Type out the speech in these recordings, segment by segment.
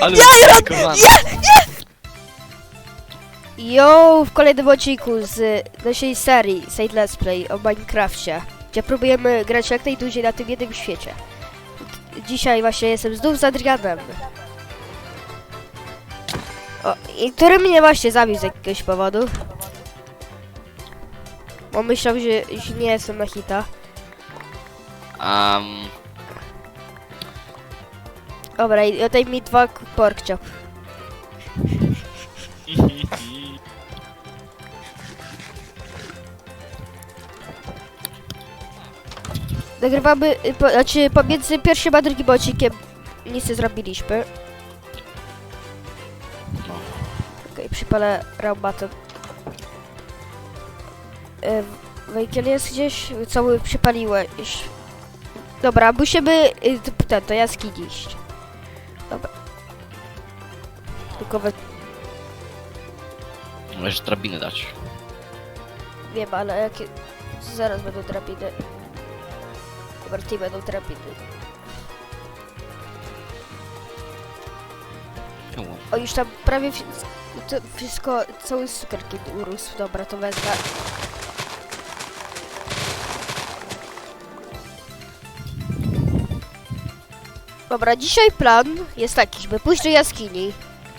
Ale Iron! Nie, Yo, w kolejnym odcinku z naszej serii Side Let's Play o Minecrafcie, gdzie próbujemy grać jak najdłużej na tym jednym świecie. Dzisiaj właśnie jestem znów z Adrianem. O, i który mnie właśnie zabił z jakiegoś powodu. Bo myślał, że, że nie jestem na hita. Um, Dobra, i oddaj mi dwa pork chop. Nagrywamy, y, po, znaczy pomiędzy pierwszym a drugim odcinkiem nic nie zrobiliśmy. Okej, przypalę raumatem. E, Wejkiel jest gdzieś? Cały przypaliłeś. Dobra, musimy y, ten, do jaskini iść. We... Możesz drabinę dać. wiem, ale jakie... Zaraz będą drabiny. Ty będą drabiny. O, już tam prawie wsi- to wszystko, cały cukierki urósł. Dobra, to wezmę. Dobra, dzisiaj plan jest taki, żeby pójść do jaskini,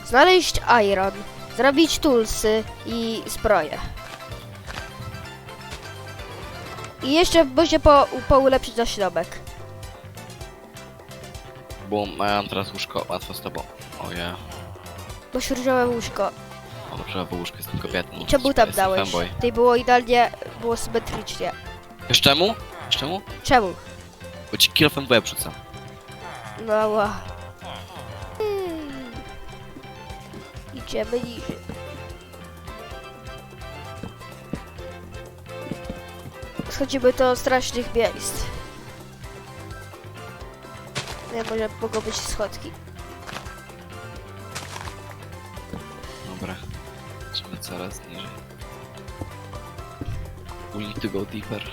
znaleźć iron, zrobić tulsy i zbroję. I jeszcze będzie po, poulepszyć nasz domek. Bo mam teraz łóżko, łatwo z tobą. Oje. Bo śródziałe łóżko. O, dobrze, bo łóżko jestem kobietą. I czemu tam Jestem dałeś? fanboy. Tutaj było idealnie, było symetrycznie. Wiesz czemu? Wiesz czemu? Czemu? Bo ci kill fanboya wrzucam. No ła. Idziemy niżej. Schodzimy do strasznych miejsc. Nie, może mogą być schodki. Dobra. Idziemy coraz niżej. We need to go deeper.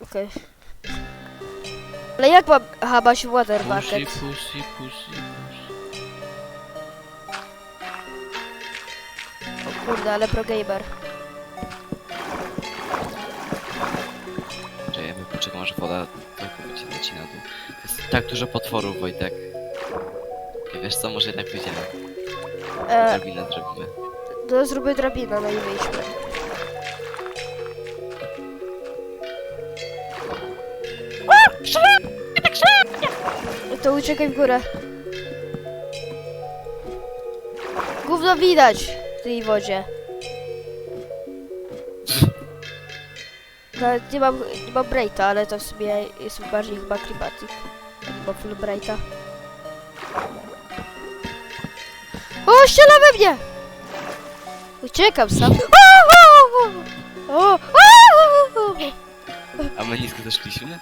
Okej. Ale jak mam... Aha, masz water Pushy, bucket. pushy, pushy. O kurde, ale pro gamer. Czekaj, poczekam aż woda całkowicie leci na dół. To jest tak dużo potworów, Wojtek. I wiesz co, może jednak pójdziemy. E, Drabinę zrobimy. no zróbmy drabinę, no i wyjdźmy. Uciekaj w górę. Gówno widać w tej wodzie. Nawet nie mam, nie mam Braita, ale to w sumie jest bardziej chyba klimatik. Chyba full Braita. O, strzela we mnie! Uciekam sam. O, o, o, o. A my nisko zeszliśmy?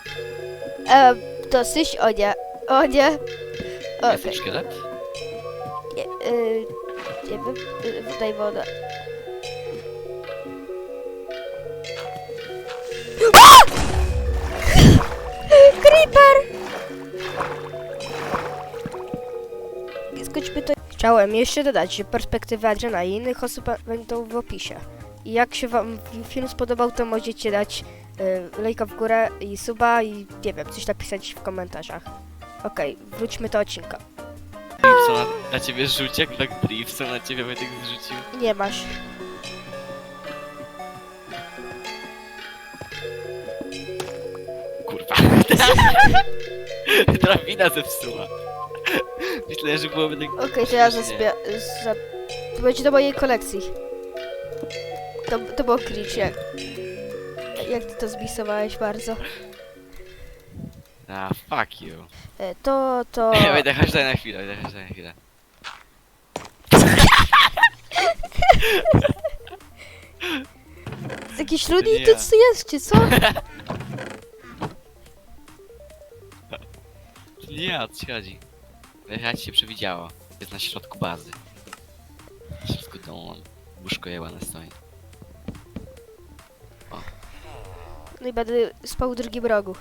E, dosyć, o nie, o nie. Okay. Okej, szkielet? nie, y, nie wiem, y, daj wodę. A! Creeper! Skończmy to. Chciałem jeszcze dodać, że perspektywy Adriana i innych osób będą w opisie. I jak się wam film spodobał, to możecie dać y, lajka w górę i suba i nie wiem, coś napisać w komentarzach. Okej, wróćmy do odcinka. Dripson na, na ciebie rzucił, jak tak Dripson na ciebie Wojtek zrzucił. Nie masz. Kurwa. Drabina zepsuła. Myślę, że byłoby tak... Okej, to ja śmiesznie. Za... To będzie do mojej kolekcji. To, to było cringe, jak... Jak ty to zmisowałeś bardzo. A, fuck you. E, To, to... Wojtek, chodź tutaj na chwilę, Wojtek, chodź tutaj na chwilę. Jakiś ty ja. co jest, czy co? Nie, o co ci chodzi? Ci się przewidziało. Jest na środku bazy. Na środku domu mam łóżko jebane stoi. No i będę spał w drugim rogu.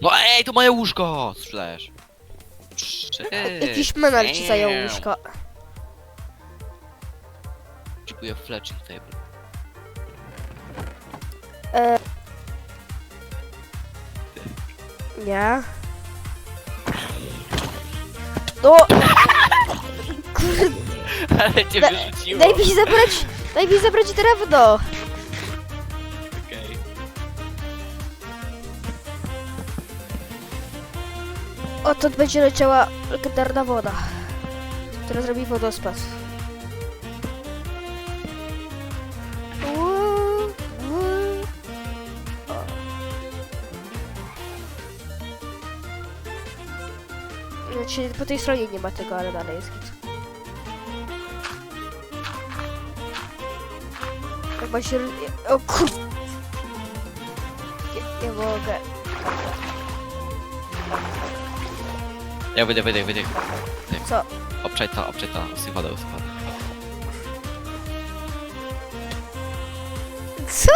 No ej, to moje łóżko! Sprzedajesz. Jakiś menel ci zajął łóżko. Dziękuję fletching table. E... Nie. No! Kurde, Ale cię Da- wyrzuciło. daj mi zabrać, daj mi zabrać drewno. Odtąd będzie leciała legendarna woda, która zrobi wodospad. Znaczy, po tej stronie nie ma tego, ale dalej jest ma się... O kur... Nie, nie mogę. Ja wyjdę, wyjdę, wyjdę. Co? Obczaj to, obczaj to. Usuń wodę, usuń wodę. Co?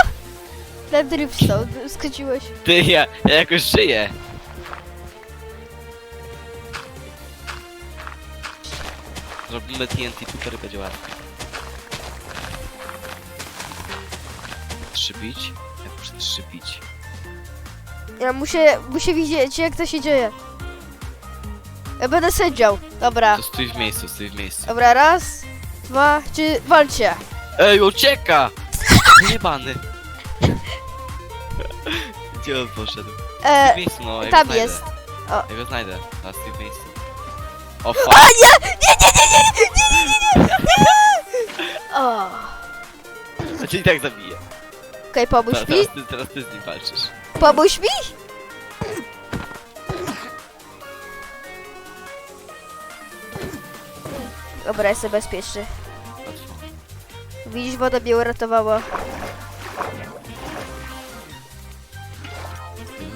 Na dripstone skoczyłeś. Ty, ja, ja jakoś żyję. Zrobimy TNT, tutaj będzie łatwiej. Trzybić? Jak muszę trzybić? Ja muszę, muszę widzieć jak to się dzieje. Ja będę sędzią. Dobra. To stój w miejscu, stój w miejscu. Dobra, raz, dwa, trzy, walcie. Ej, ucieka! Jebany. Gdzie on poszedł? Stój w E, miejscu, no, ja tam znajdę. jest. O. Ja go znajdę. Teraz stój w miejscu. O fuck. o. To cię i tak zabije. Okej, pomóż Teraz, mi. teraz, ty, teraz ty z nim walczysz. Pomóż mi. Dobra, jestem bezpieczny. Widzisz, woda mnie uratowała.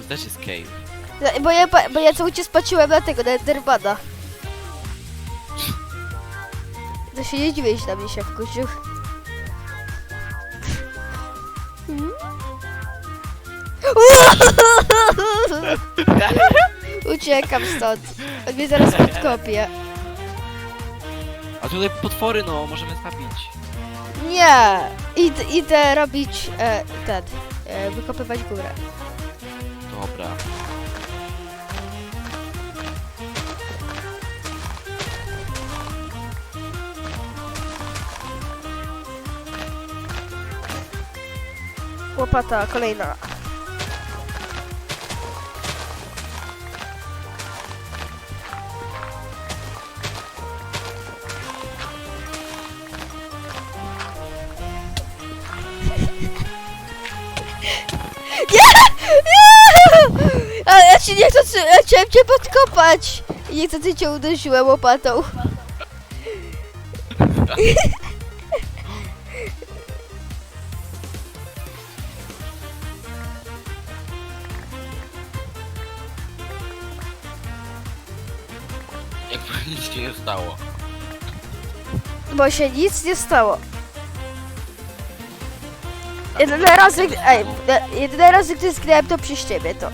To też jest cave. No, Bo ja, pa- bo ja cały czas patrzyłem na tego, na Endermana. To się nie dziwię, że na mnie się. Hmm? Uciekam stąd. On mnie zaraz podkopie. A tutaj potwory, no, możemy zabić. Nie! Id, idę robić e, ten, e, wykopywać górę. Dobra. Łopata, kolejna. Chciałem cię podkopać! I nie chcę, ty cię uderzyłem łopatą. Jakby nic się nie stało. Bo się nic nie stało. Jedyny raz, gdy, ej, e, jedyny raz, gdy zgrałem to przez ciebie, to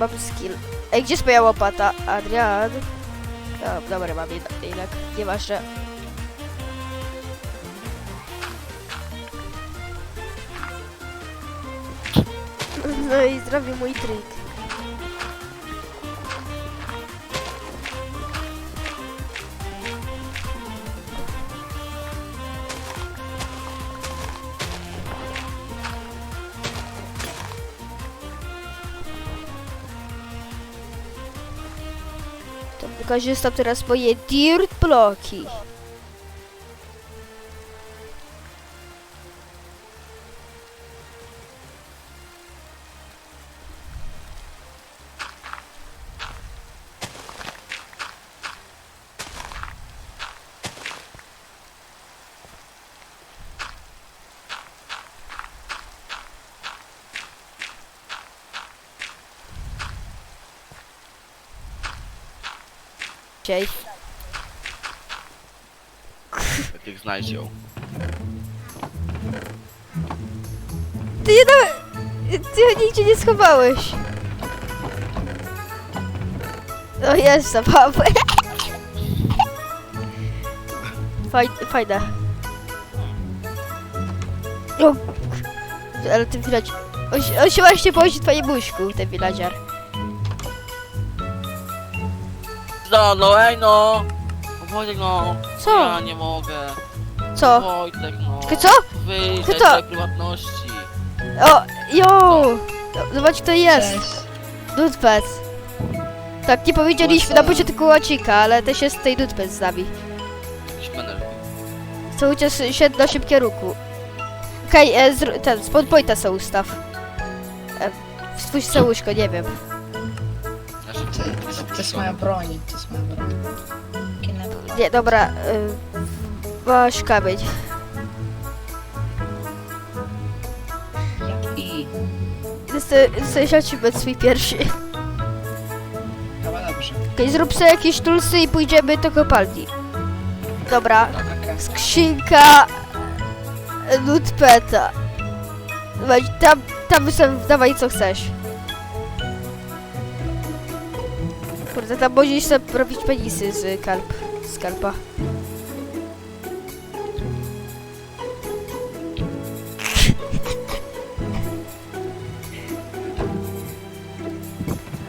mam skill. Ej, gdzie jest moja łopata? Adrian? O, dobra, mam jednak, jednak, nieważne. No i zrobił mój trik. To wykorzystam teraz moje dirt bloki. Dzisiaj. Jak znajdź ją. Ty dałeś... Ty nigdzie nie schowałeś. No jest zabawa. Faj, fajne. O, ale ten villager... On, się- on się właśnie położy twoje buźku, ten villager. No, no, ej no! Wojtek no! Co? Ja nie mogę. Co? Wojtek no. Ty co? Wyjdź Ty z co? tej prywatności. O, jo! Zobacz kto jest. Cześć. Dudpec. Tak, nie powiedzieliśmy na początku łacika, ale też jest tutaj Dudpec z nami. Jakiś menel. Cały czas siedzi na szybkie ruchu. Okej, e, zr- ten, spod pointa se ustaw. E, stwórz se łóżko, nie wiem. Znaczy, To, to, to jest moja broń, to Nie, dobra. Masz kamień. I Jesteś achievement swój pierwszy. chyba dobrze. Zrób sobie jakieś tulsy i pójdziemy do kopalni. Dobra. Okej. Skrzynka Nutpeta. Tam, tam sobie dawaj co chcesz. Kurde, tam możesz sobie robić penisy z kalp, z kalpa.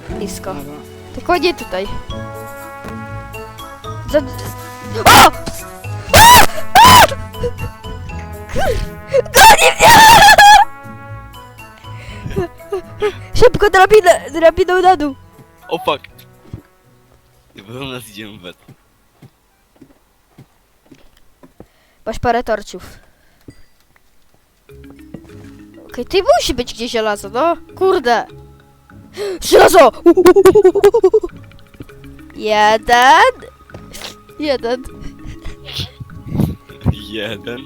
Blisko. Tylko nie tutaj. Za... O! Goni mnie! Szybko drabinę, drabiną na dół. O fuck! I potem nas idziemy w. Masz parę torczów. Okej, ty musi być gdzieś żelazo, no. Kurde. Żelazo! Jeden. Jeden. Jeden.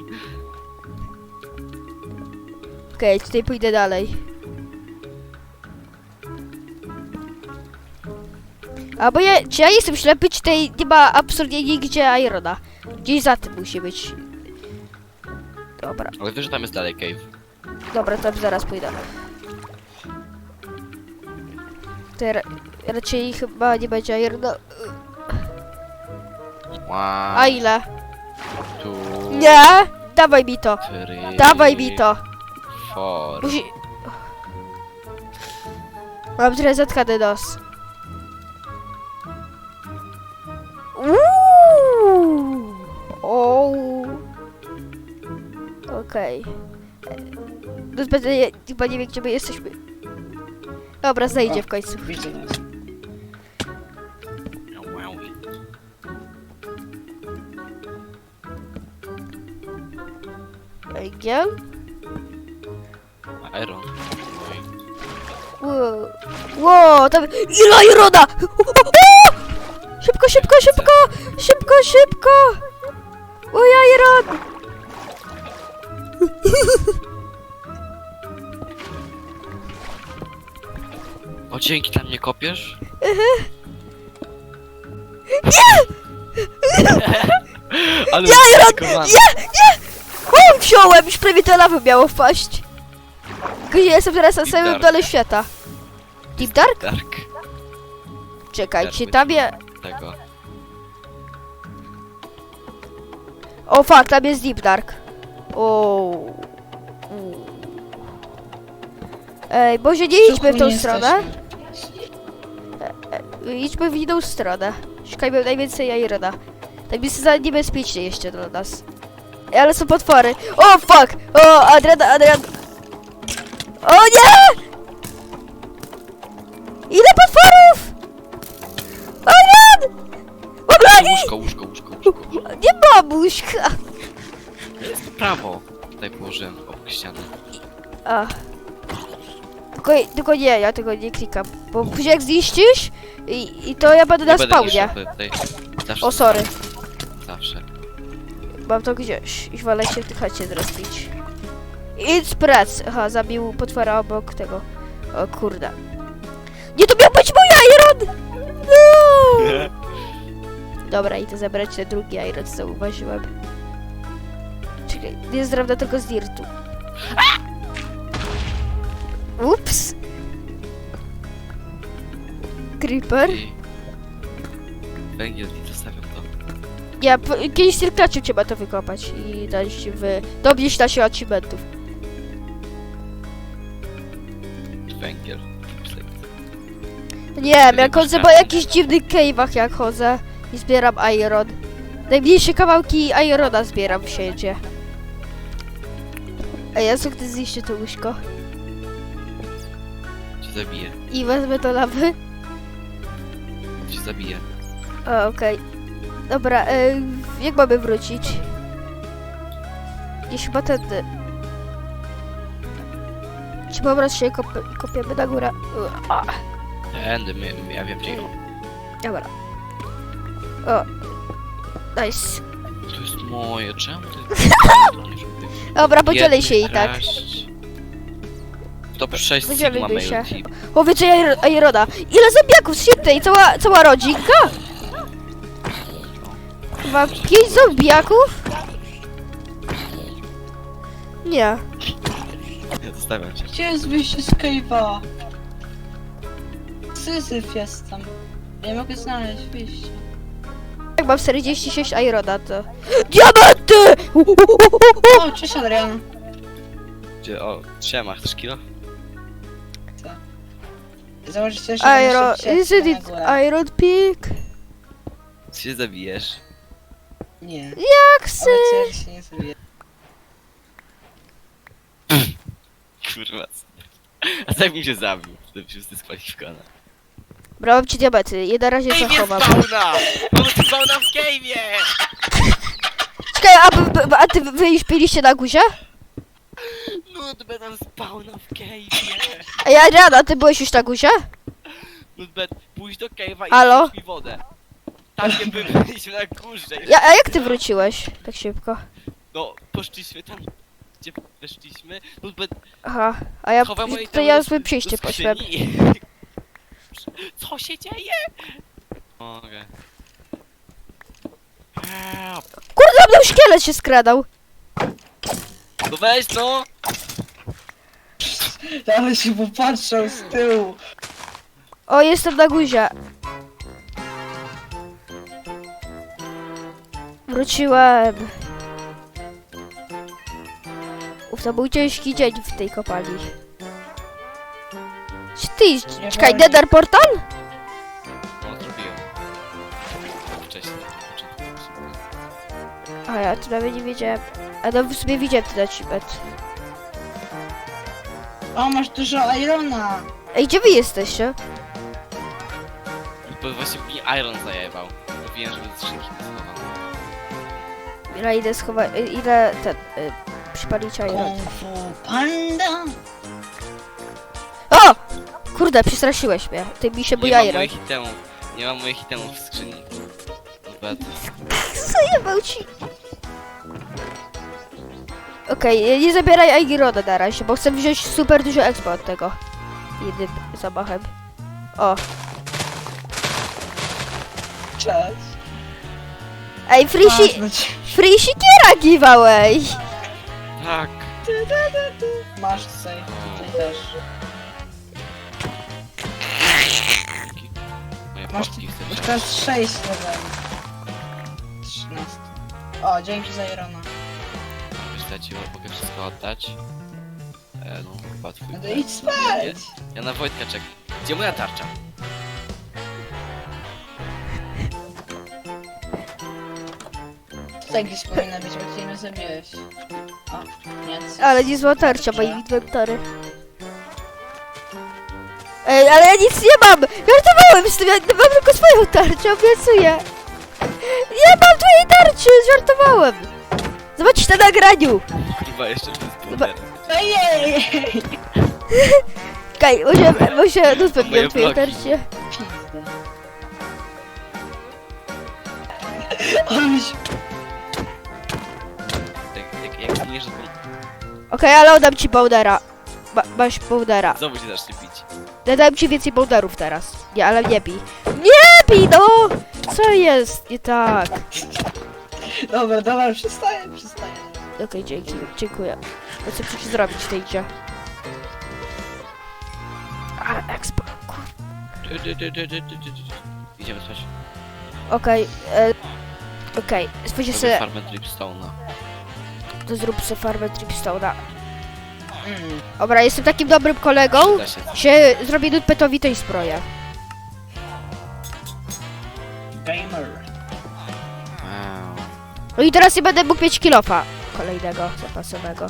Okej, tutaj pójdę dalej. A bo ja, czy ja jestem ślepy, czy tutaj nie ma absolutnie nigdzie Irona? Gdzieś za tym musi być. Dobra, Ale wiesz, że tam jest dalej cave. dobra, tam zaraz pójdę. Tutaj ra raczej chyba nie będzie Irona. Wow. A ile? Tu. Nie! Dawaj mi to! Three, Dawaj mi to! Four. Musi... Mam trochę zatkany nos. Okej. Okay. Będę nie, chyba nie wiem, gdzie my jesteśmy. Dobra, znajdzie w końcu. Widzę nas. Węgiel. Iron. Wow. Wow, tam... Ile Irona! Szybko, szybko, szybko! Szybko, szybko! Moja Iron! O, dzięki tam nie kopiesz? Ale Ja. Nie, nie! O, wziąłem! Już prawie do lawy miało wpaść. Gdzie jestem teraz na Deep samym Dark. dole świata? Deep Dark? Dark. Czekajcie, Dark tam je... Tego. O, fuck, tam jest Deep Dark. O. Ej, Boże, nie idźmy w tą stronę. jesteśmy. Idźmy w inną stronę. Szukajmy najwięcej Irona. Tak jest za niebezpiecznie jeszcze dla nas. Ej, Ale są potwory. O, fuck! O, Adrian, Adrian. O nie! Ile potworów? Adrian! Obrani! Łóżko, łóżko, łóżko, łóżko. Nie babuśka. Prawo. Tutaj położyłem obok ściany. A. Tylko, tylko nie, ja tego nie klikam. Bo później jak zniszczysz, i, i to ja będę na spawnie. Zawsze. O, sorry. Zawsze. Mam to gdzieś. I wolę się w tych chacie zrespić. Idź prec. Aha, zabił potwora obok tego. O kurde. Nie, to miał być mój Iron! No! Dobra, idę zabrać ten drugi Iron, co zauważyłem. Jest drewno tylko z dirtu. Ups. Creeper. Węgiel i zostawiam to. Ja po- kiedyś tylko trzeba to wykopać i dać w... Dobieść na się achievementów. Węgiel. Nie wiem, jak chodzę po jakichś dziwnych cave'ach jak chodzę i zbieram iron. Najmniejsze kawałki irona zbieram w siecie. A ja co chcę zniszczy to łóżko. Cię zabiję. I wezmę do lawy. Cię zabiję. O, okej. Dobra, e, jak mamy wrócić? Gdzieś chyba tędy. Czy po prostu się kop kopiemy na górę? U, a, my, ja wiem gdzie ją. Dobra. O. Nice. To jest moje, czemu ty? Dobra, podzielę się i tak. To 6 Podzielimy Sigma się. mail. O, więcej Iron- Irona. Ile zombiaków? Świetnie, i cała, cała rodzinka? Chyba pięć zombiaków? Nie. Ja Zostawiam cię. Gdzie jest wyjście z cave'a? Syzyf jestem. Nie mogę znaleźć wyjścia. Jak mam 46 Irona, to... DIAMENTY! O, cześć Adrian. Gdzie, o, siema, chcesz kilo? Założycie, że Iron... muszę Is wsiąść it. Iron Peak? Ty się zabijesz. Nie. Jak sy... Obiecuję, że się nie. Kurwa. co? A tak mi się zabił. To już dyskwalifikowana. Dobra, mam ci diamenty. Je na razie zachowam. spawna! Mam spawna w cave'ie! Czekaj, a, wy- wy- a ty wy już piliście na górze? Nudbę tam spawna w! A ja, Adriana, ty byłeś już na górze? Nudbę, pójdź do cave'a i Halo? wrzuć mi wodę. Tak nie byliśmy na górze. Ja, a jak ty wróciłeś? Tak szybko. No, poszliśmy tam, gdzie weszliśmy. Nudbę, Aha, a ja, chowam moje to ja złe do przyjście poszłem. skrzyni. Co się dzieje? Mogę. Kurde, mną szkielet się skradał. No weź no! Ale się popatrzał z tyłu. O, jestem na górze. Wróciłem. Uf, to był ciężki dzień w tej kopalni. Ty, Nie czekaj, wolno. Nether Portal? No, zrobiłem. Wcześniej. A ja tu nawet nie wiedziałem. A no w sumie widziałem ten achievement. O, masz dużo Irona. Ej, gdzie wy jesteście? Bo właśnie mi Iron zajebał. Mówiłem, żeby skrzynki nie schowano. Ile idę schować, ile ten, y, przypalić iron. Kung Fu Panda. Kurde, przestraszyłeś mnie. Ty mi się Nie mam iron. moich itemów. Nie mam moich itemów w skrzyni. Zajebał ci. Okej, nie zabieraj Irona na razie, bo chcę wziąć super dużo expo od tego. Jednym zamachem. O. Cześć. Ej, free, si Masz być- free giveaway! Tak. Masz tutaj. Tutaj też. Masz, popki masz teraz 6 leveli. 13. O, dzięki za Irona. Ci mogę wszystko oddać. E, no, chyba twój. No to idź spać. Ja na Wojtka czekam. Gdzie moja tarcza? Tutaj gdzieś powinna być, bo cię nie zabiłeś. O, nie. co- Ale nie zła tarcza, moje inwentory. Ej, ale ja nic nie mam! Żartowałem z tym, ja mam tylko swoją tarczę, obiecuję. Nie mam twojej tarczy, żartowałem. Zobaczcie na nagraniu. Chyba jeszcze Chyba- buder. Ojej! Kaj, może, może Moje miał twojej bloki. Jak, jak, jak zginiesz, to Okej, ale oddam ci bouldera. Ma, masz bouldera. znowu się zacznie pić. Ja dałem ci więcej boulderów teraz. Nie, ale nie bij. Nie bij, no! Co jest? Nie tak. Dobra, dobra, przestaję, przestaję. Okej, dzięki, dziękuję. No co chcesz zrobić w tej grze? Expo. Kur- Du, du, du, du, du, du, du, du. Idziemy spać. Okej, e, okej, okay. Robię sobie, farmę Dripstone'a. to zrób sobie farmę Tripstone'a. Mm. Dobra, jestem takim dobrym kolegą, się. się zrobię Nutpetowi tej zbroję. Gamer. Wow. No i teraz nie będę mógł mieć kilofa kolejnego, zapasowego.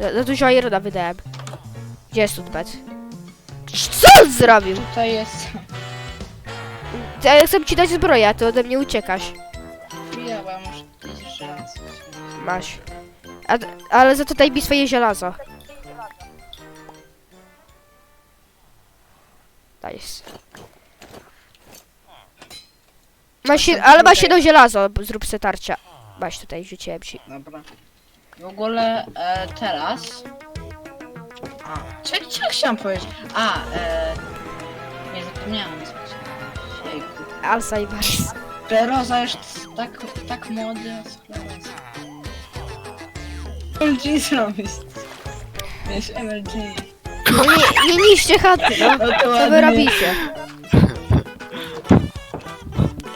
Za, za dużo Irona wydałem. Gdzie jest Nutpet? Co on zrobił? Tutaj jest... Ja chcę ci dać zbroję, a ty ode mnie uciekasz. Chwila, bo ja muszę to jeszcze raz. Masz. A, ale za to daj mi swoje żelazo. Nice. Masz się, ale masz jedno żelazo, b- zrób se tarcza. Masz tutaj, rzuciłem ci. Dobra. W ogóle e, teraz... A, co, co chciałam powiedzieć? A, e, nie zapomniałam. co chciałam. Jejku. Alzheimer. Peroza jest tak, tak młody, a skleroza. MLG zrobić. Wiesz, MLG. No nie, nie niszcie chaty, no. No Co wy robicie?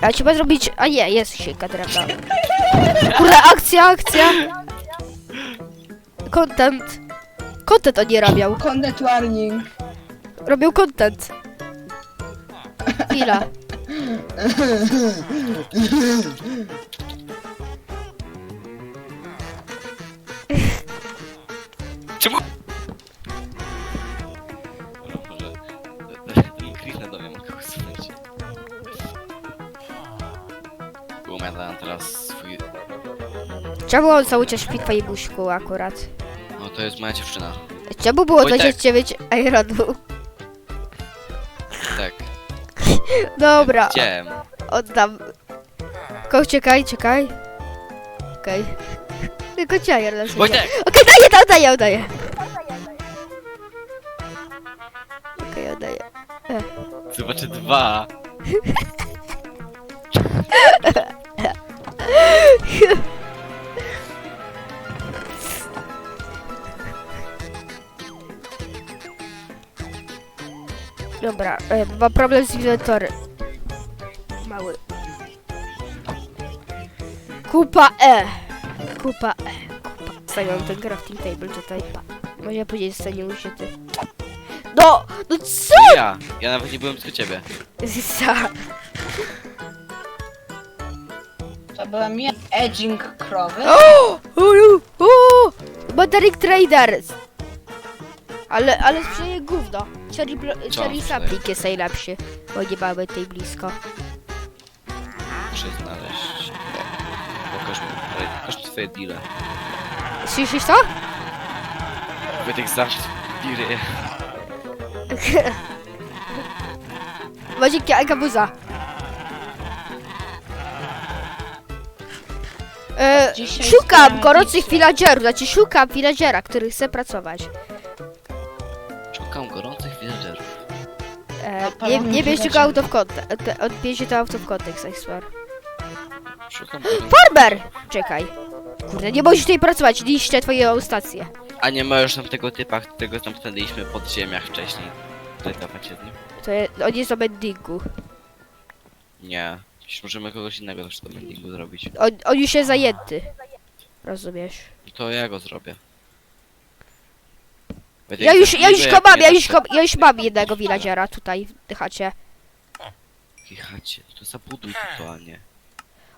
A trzeba zrobić... A nie, jest sieka drewna. Kurde, akcja, akcja! Content. Content oni robią. Content warning. Robią content. Chwila. Cały czas śpi w twoim łóżku akurat? No to jest moja dziewczyna. Czemu było Wojtek. 29 ironu? Tak. Dobra, Chciałem. oddam. Tylko czekaj, czekaj. Okej. Tylko cię Iron Okej, Wojtek! daję, to oddaję, oddaję. Okej, oddaję. Zobaczę dwa. Dobra, e, mam problem z inwentorem. Mały. Kupa E. Kupa E. Kupa. Stawiam ten crafting table tutaj. Może później zostanie użyty. No! No co? Ja! Ja nawet nie byłem blisko ciebie. Za. To byłem ja. Edging krowy. O! Ulu! Battery Traders! Ale, ale sprzedaje gówno. Cherry, blo- Co cherry sprzedaje? sapling jest najlepszy, bo nie mamy tej blisko. Muszę znaleźć. Pokaż mi. Pokaż mi twoje deale. Słyszysz to? Wojtek zawsze deale. Macie kabuza. E, Dzisiaj szukam zbieram gorących villagerów, znaczy szukam villagera, który chce pracować. Nie, nie bierzcie go out of context, odbierzcie to out of context. Szukam gorących... Farmer! Czekaj. Kurde, nie możesz tutaj pracować, niszczę twoją stację. A nie możesz tam tego typa, którego tam spędziliśmy pod ziemiach wcześniej. Tutaj dawać? To jest, on jest o mendingu. Nie. Przecież możemy kogoś innego też do mendingu zrobić. On, on już jest zajęty. Rozumiesz? To ja go zrobię. Ja już, ja już jak nie ja dasz już, go, ja już mam jednego villagera tutaj w takiej chacie, to zabuduj to, a nie.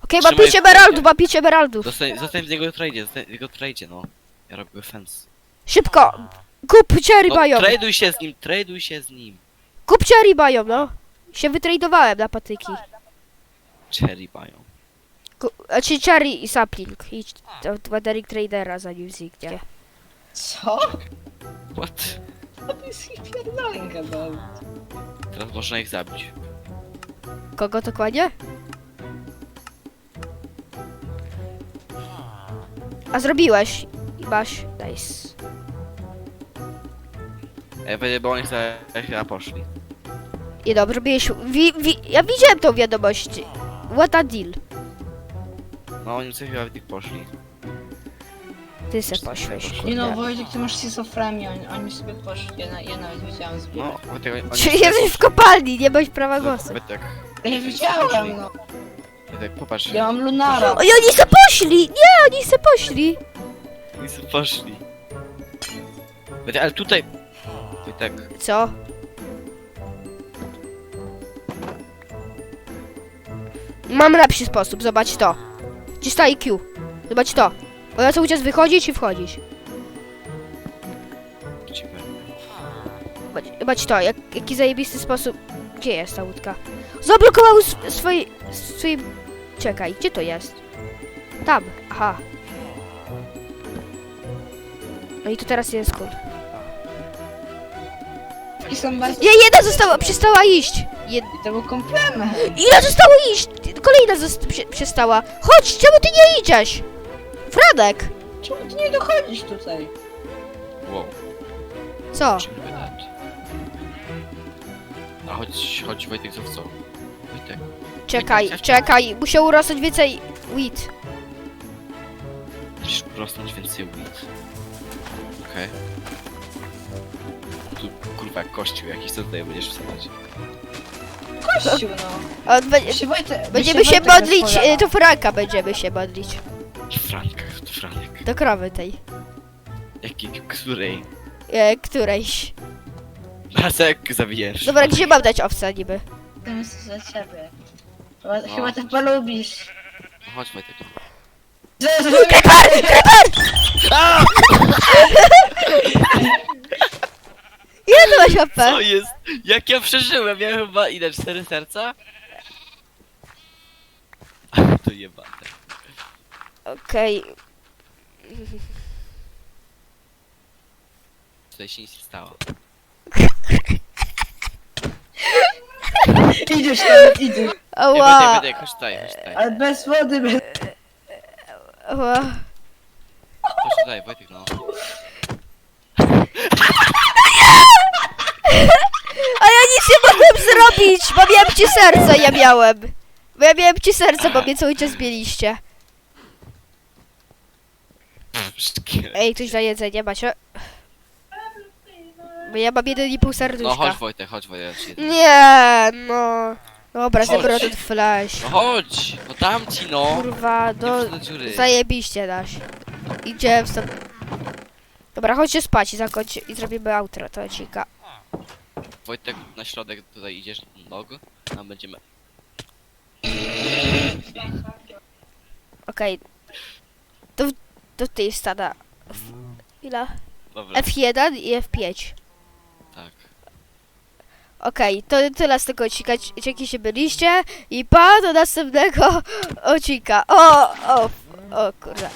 Okej, mam Trzymaj pięć w emeraldów, kącie. mam pięć emeraldów. Zostań, zostań w niego tradzie, zostań w niego tradzie, no. Ja robię fence. Szybko! Kup cherry No, traduj się z nim, traduj się z nim. Kup cherry biome, no! Się wytradowałem na patyki. Cherry mają. Ku, znaczy cherry i sapling. Idź do Maderick Tradera zanim zniknie. Co? What? To jest ich pierdolę gadał. Teraz można ich zabić. Kogo to kłanie? A zrobiłeś. I masz. Nice. Ja powiedziałem, bo oni za chyba poszli. I dobrze, zrobiłeś. Wi, wi, ja widziałem tą wiadomość. What a deal. No oni sobie chyba w nich poszli. Ty se poświeć. Nie no, kurde. Wojtek, ty masz schizofrenię, oni, oni sobie poszli, ja, na- ja nawet widziałem zbiór. No, Wojtek, oni... Czy jesteś w kopalni, nie masz prawa głosu. Wojtek, Ja widziałem, no. Wojtek, popatrz. Ja mam Lunara. Oj, oni se poszli! Nie, oni se poszli! Oni sobie poszli. Wojtek, ale tutaj... Wojtek, Co? Mam lepszy sposób, zobacz to. Gdzie stoi Q? Zobacz to. Ona cały czas wychodzić i wchodzić. powiem. Zobacz, zobacz to, jak, jaki zajebisty sposób. Gdzie jest ta łódka? Zablokował sw swój... swój... Czekaj, gdzie to jest? Tam, aha. No i to teraz jest skąd. I są bardzo... Nie, jedna została, przestała iść. Jed to był komplement. Ile zostało iść? Kolejna zost- prze przestała. Chodź, czemu ty nie idziesz? Franek! Czemu ty nie dochodzisz tutaj? Wow, Co? A chodź, chodź Wojtek z owcą. Wojtek, Czekaj, czekaj, muszę urosnąć więcej wheat. musisz rosnąć więcej wheat. Okej. Tu kurwa kościół jakiś, co tutaj będziesz wsadzać? Kościół, no. A By się Wojtek, będziemy się Wojtek modlić, y, do Franka będziemy się modlić. Franka, to Franek. Do krowy tej. Jaki, której? E, którejś. Pasek zawijesz. Dobra, gdzie mam dać owca niby? To jest za ciebie. Chyba, No. chyba tak polubisz. No chodź Wojtek. Ile ty masz AP? Co jest? Jak ja przeżyłem? Ja chyba ile? Cztery serca? Ale to jebane. Okej. Tutaj się nic nie stało. Idziesz tam, idziesz. Ej, Wojtek, Ała. Wojtek, chodź tutaj, chodź tutaj. Ale bez wody, bez... Ała. Chodź tutaj, Wojtek, no. A ja nic nie mogłem zrobić, bo miałem ci serce, ja miałem. Bo ja miałem ci serce, bo mnie cały czas mieliście. Szkielet. Ej, ktoś da jedzenie, macie? Bo ja mam jeden i pół No serduszka. chodź Wojtek, chodź Wojtek. Nie, no. Dobra, Chodź. zebrał ten flash. No chodź! No dam ci no! Kurwa, do... do dziury. Zajebiście dasz. Idziemy stąd. Dobra, chodźcie spać i zakończ i zrobimy outro, to odcinka. Wojtek na środek tutaj idziesz nog, a będziemy... Okej. Do, do tej stada. F- Ile? Dobra, F1 i F5. tak. Okej, to tyle z tego odcinka. Dzięki, że byliście i pa do następnego odcinka. O, o, o kurwa.